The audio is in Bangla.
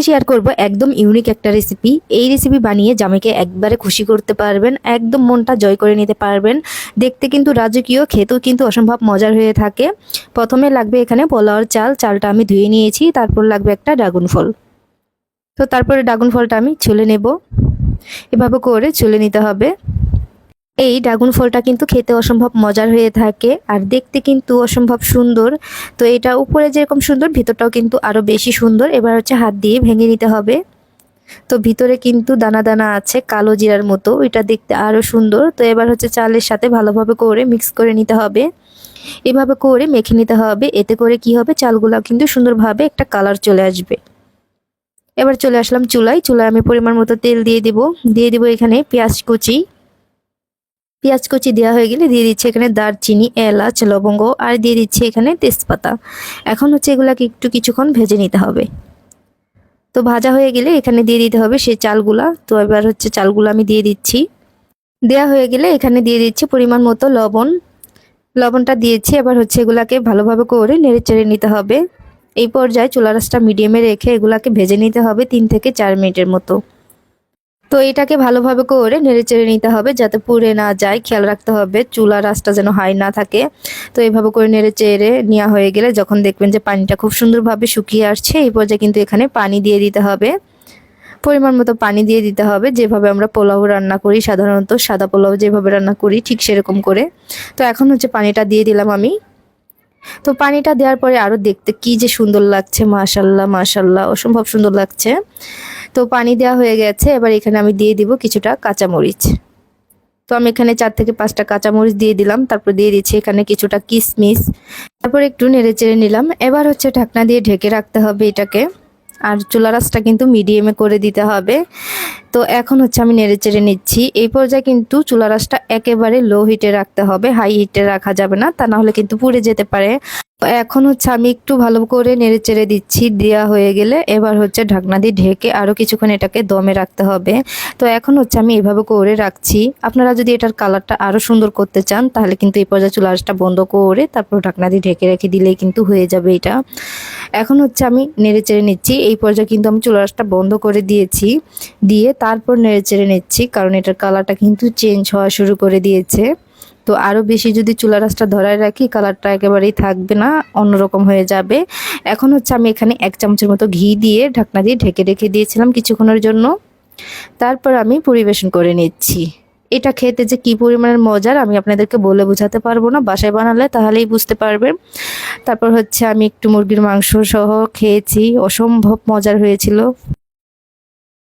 আজকে শেয়ার করব একদম ইউনিক একটা রেসিপি এই রেসিপি বানিয়ে জামাইকে একবারে খুশি করতে পারবেন, একদম মনটা জয় করে নিতে পারবেন। দেখতে কিন্তু রাজকীয়, খেতেও কিন্তু অসম্ভব মজার হয়ে থাকে। প্রথমে লাগবে এখানে পোলাওয়ার চাল, চালটা আমি ধুয়ে নিয়েছি, তারপর লাগবে একটা ড্রাগন ফল। তো তারপরে ড্রাগন ফলটা আমি ছুলে নেব। এভাবে করে ছুলে নিতে হবে। এই ড্রাগন ফলটা কিন্তু খেতে অসম্ভব মজার হয়ে থাকে আর দেখতে কিন্তু অসম্ভব সুন্দর। তো এটা উপরে যেরকম সুন্দর, ভিতরটাও কিন্তু আরও বেশি সুন্দর। এবার হচ্ছে হাত দিয়ে ভেঙে নিতে হবে। তো ভিতরে কিন্তু দানা দানা আছে, কালো জিরার মতো। এটা দেখতে আরও সুন্দর। তো এবার হচ্ছে চালের সাথে ভালোভাবে করে মিক্স করে নিতে হবে। এভাবে করে মেখে নিতে হবে। এতে করে কি হবে? চালগুলো কিন্তু সুন্দরভাবে একটা কালার চলে আসবে। এবার চলে আসলাম চুলায়। চুলায় আমি পরিমাণ মতো তেল দিয়ে দিব। দিয়ে দিব এখানে পেঁয়াজ কুচি। পেঁয়াজ কুচি দেওয়া হয়ে গেলে দিয়ে দিচ্ছে এখানে দারচিনি, এলাচ, লবঙ্গ আর দিয়ে দিচ্ছে এখানে তেজপাতা। এখন হচ্ছে এগুলাকে একটু কিছুক্ষণ ভেজে নিতে হবে। তো ভাজা হয়ে গেলে এখানে দিয়ে দিতে হবে সেই চালগুলা। তো এবার হচ্ছে চালগুলো আমি দিয়ে দিচ্ছি। দেয়া হয়ে গেলে এখানে দিয়ে দিচ্ছি পরিমাণ মতো লবণ। লবণটা দিয়েছি, এবার হচ্ছে এগুলাকে ভালোভাবে করে নেড়ে চেড়ে নিতে হবে। এই পর্যায়ে চুলা রাসটা মিডিয়ামে রেখে এগুলাকে ভেজে নিতে হবে তিন থেকে চার মিনিটের মতো। তো এটাকে ভালোভাবে করে নেড়ে চেড়ে নিতে হবে যাতে পুড়ে না যায়। খেয়াল রাখতে হবে চুলা রাসটা যেন হাই না থাকে। তো এইভাবে করে নেড়ে চেড়ে নেওয়া হয়ে গেলে যখন দেখবেন যে পানিটা খুব সুন্দরভাবে শুকিয়ে আসছে, এই পর্যায়ে কিন্তু এখানে পানি দিয়ে দিতে হবে। পরিমাণ মতো পানি দিয়ে দিতে হবে। যেভাবে আমরা পোলাও রান্না করি, সাধারণত সাদা পোলাও যেভাবে রান্না করি, ঠিক সেরকম করে। তো এখন হচ্ছে পানিটা দিয়ে দিলাম আমি। তো পানিটা দেওয়ার পরে আরও দেখতে কি যে সুন্দর লাগছে, মাশাল্লাহ মাশাল্লাহ, অসম্ভব সুন্দর লাগছে। তো পানি দেওয়া হয়ে গেছে, এবার এখানে আমি দিয়ে দিব কিছুটা কাঁচামরিচ। তো আমি এখানে চার থেকে পাঁচটা কাঁচামরিচ দিয়ে দিলাম, তারপর দিয়ে দিচ্ছি এখানে কিছুটা কিশমিশ তারপর একটু নেড়ে চেড়ে নিলাম। এবার হচ্ছে ঢাকনা দিয়ে ঢেকে রাখতে হবে এটাকে। আর চুলা রাসটা কিন্তু মিডিয়ামে করে দিতে হবে। তো এখন হচ্ছে আমি নেড়ে চেড়ে নিচ্ছি। এই পর্যায়ে কিন্তু চুলা রাসটা একেবারে লো হিটে রাখতে হবে। হাই হিটে রাখা যাবে না, তা না হলে কিন্তু পুড়ে যেতে পারে। এখন হচ্ছে আমি একটু ভালো করে নেড়ে চেড়ে দিচ্ছি দেওয়া হয়ে গেলে। এবার হচ্ছে ঢাকনা দিয়ে ঢেকে আরও কিছুক্ষণ এটাকে দমে রাখতে হবে। তো এখন হচ্ছে আমি এভাবে করে রাখছি। আপনারা যদি এটার কালারটা আরও সুন্দর করতে চান, তাহলে কিন্তু এই পর্যায়ে চুলা রাসটা বন্ধ করে তারপর ঢাকনা দিয়ে ঢেকে রেখে দিলেই কিন্তু হয়ে যাবে এটা। এখন হচ্ছে আমি নেড়ে চেড়ে নিচ্ছি। এই পর্যায়ে কিন্তু আমি চুলা রাসটা বন্ধ করে দিয়েছি। দিয়ে তারপর নেড়ে চেড়ে নিচ্ছি, কারণ এটার কালারটা কিন্তু চেঞ্জ হওয়া শুরু করে দিয়েছে। তো আরও বেশি যদি চুলা রাসটা ধরায় রাখি কালারটা একেবারেই থাকবে না, অন্যরকম হয়ে যাবে। এখন হচ্ছে আমি এখানে এক চামচের মতো ঘি দিয়ে ঢাকনা দিয়ে ঢেকে রেখে দিয়েছিলাম কিছুক্ষণের জন্য। তারপর আমি পরিবেশন করে নিচ্ছি। এটা খেতে যে কি পরিমাণের মজার, আমি আপনাদেরকে বলে বোঝাতে পারব না, বাসায় বানালে তাহলেই বুঝতে পারবেন। তারপর হচ্ছে আমি একটু মুরগির মাংস সহ খেয়েছি, অসম্ভব মজার হয়েছিল।